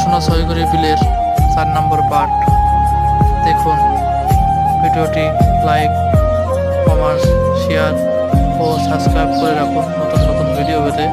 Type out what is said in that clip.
সোনা ছয়গড়ি বিলের চার নম্বর পার্ট। দেখুন, ভিডিওটি লাইক কমার্স শেয়ার ও সাবস্ক্রাইব করে রাখুন নতুন নতুন ভিডিও পেতে।